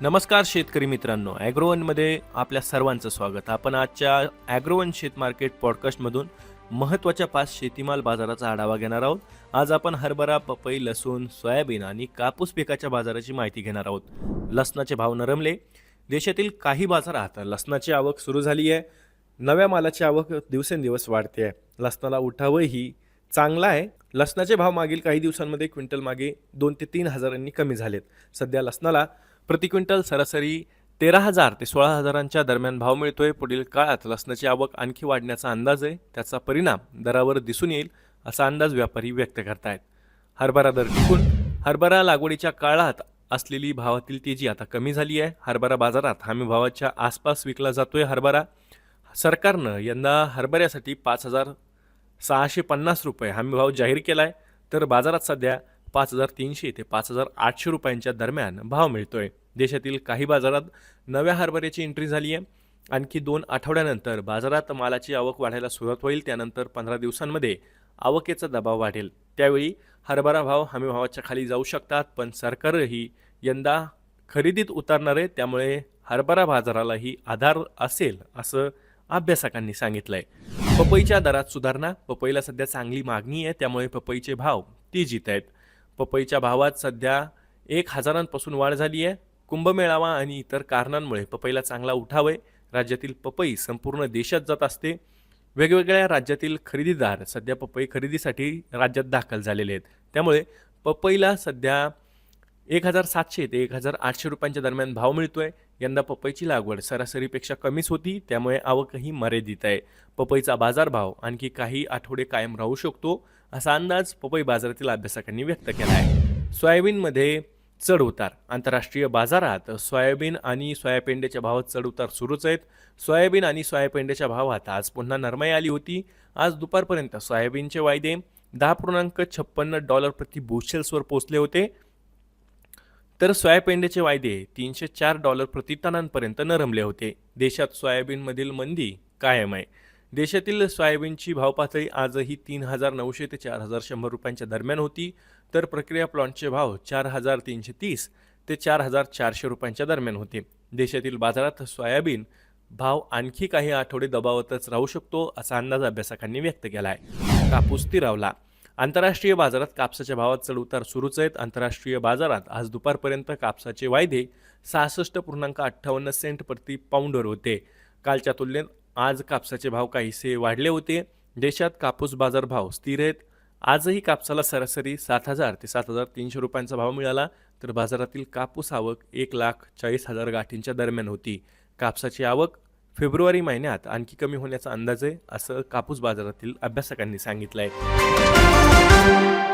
नमस्कार शेतकरी मित्रांनो. ॲग्रोवनमध्ये आपल्या सर्वांचं स्वागत. आपण आजच्या ॲग्रोवन शेत मार्केट पॉडकास्टमधून महत्त्वाच्या पाच शेतीमाल बाजाराचा आढावा घेणार आहोत. आज आपण हरभरा पपई लसूण सोयाबीन आणि कापूस पिकाच्या बाजाराची माहिती घेणार आहोत. लसणाचे भाव नरमले. देशातील काही बाजारात लसणाची आवक सुरू झाली आहे. नव्या मालाची आवक दिवसेंदिवस वाढते आहे. लसणाला उठावही चांगला आहे. लसणाचे भाव मागील काही दिवसांमध्ये क्विंटल मागे दोन ते तीन हजारांनी कमी झालेत. सध्या लसणाला प्रति क्विंटल सरासरी तेरा हजार ते सोळा हजारांच्या दरम्यान भाव मिळतोय. पुढील काळात लसणाची आवक आणखी वाढण्याचा अंदाज आहे. त्याचा परिणाम दरावर दिसून येईल असा अंदाज व्यापारी व्यक्त करतायत. हरभरा दर टिकून हरभरा लागवडीच्या काळात असलेली भावातील तेजी आता कमी झाली आहे. हरभरा बाजारात हमी भावाच्या आसपास विकला जातोय हरभरा. सरकारनं यंदा हरभऱ्यासाठी पाच हजार सहाशे पन्नास रुपये हमी भाव जाहीर केला आहे तर बाजारात सध्या पाच हजार तीनशे ते पाच हजार आठशे रुपयांच्या दरम्यान भाव मिळतोय. देशातील काही बाजारात नव्या हरभऱ्याची एंट्री झाली आहे. आणखी दोन आठवड्यानंतर बाजारात मालाची आवक वाढायला सुरुवात होईल. त्यानंतर पंधरा दिवसांमध्ये आवकेचा दबाव वाढेल. त्यावेळी हरभरा भाव हमी भावाच्या खाली जाऊ शकतात पण सरकारही यंदा खरेदीत उतरणार आहे. त्यामुळे हरभरा बाजारालाही आधार असेल असं अभ्यासकांनी सांगितलंय. पपईच्या दरात सुधारणा पपईला सध्या चांगली मागणी आहे. त्यामुळे पपईचे भाव तेजीत आहेत. पपईच्या भावात सध्या एक हजारांपासून वाढ झाली आहे. कुंभमेळावा आणि इतर कारणांमुळे पपईला चांगला उठाव आहे. राज्यातील पपई संपूर्ण देशात जात असते. वेगवेगळ्या राज्यातील खरेदीदार सध्या पपई खरेदीसाठी राज्यात दाखल झालेले आहेत. त्यामुळे पपईला सध्या एक हजार सातशे ते एक हजार आठशे रुपयांच्या दरम्यान भाव मिळतोय. यंदा पपईची लागवड सरासरीपेक्षा कमीच होती. त्यामुळे आवकही मर्यादित आहे. पपईचा बाजारभाव आणखी काही आठवडे कायम राहू शकतो. असा अंदाज पपई बाजारातील अभ्यासकांनी व्यक्त केला आहे. सोयाबीनमध्ये चढ उतार. आंतरराष्ट्रीय बाजारात सोयाबीन आणि सोयापेंड्याच्या भावात चढ उतार सुरूच आहेत. सोयाबीन आणि सोयापेंड्याच्या भावात आज पुन्हा नरमाई आली होती. आज दुपारपर्यंत सोयाबीनचे वायदे दहा पूर्णांक छप्पन्न डॉलर प्रति बुशेल्सवर पोहोचले होते. तर सोयापेंड्याचे वायदे तीनशे चार डॉलर प्रति टनांपर्यंत नरमले होते. देशात सोयाबीनमधील मंदी कायम आहे. देशातील सोयाबीनची भावपातळी आजही तीन हजार नऊशे ते चार हजार शंभर रुपयांच्या दरम्यान होती. तर प्रक्रिया प्लॉटचे भाव चार हजार तीनशे तीस ते चार हजार चारशे रुपयांच्या दरम्यान होते. देशातील बाजारात सोयाबीन भाव आणखी काही आठवडे दबावतच राहू शकतो असा अंदाज अभ्यासकांनी व्यक्त केला आहे कापूस स्थिरावला. आंतरराष्ट्रीय बाजारात कापसाच्या भावात चढउतार सुरूच आहेत. आंतरराष्ट्रीय बाजारात आज दुपारपर्यंत कापसाचे वायदे सहासष्ट पूर्णांक अठ्ठावन्न सेंट प्रति पाऊंडवर होते. कालच्या तुलनेत आज कापसाचे भाव काहीसे वाढले होते. देशात कापूस बाजारभाव स्थिर आहेत. आजही कापसाला सरासरी सात हजार ते सात हजार तीनशे रुपयांचा भाव मिळाला. तर बाजारातील कापूस आवक एक लाख चाळीस हजार गाठींच्या दरम्यान होती. कापसाची आवक फेब्रुवारी महिन्यात आणखी कमी होण्याचा अंदाज आहे असं कापूस बाजारातील अभ्यासकांनी सांगितलं आहे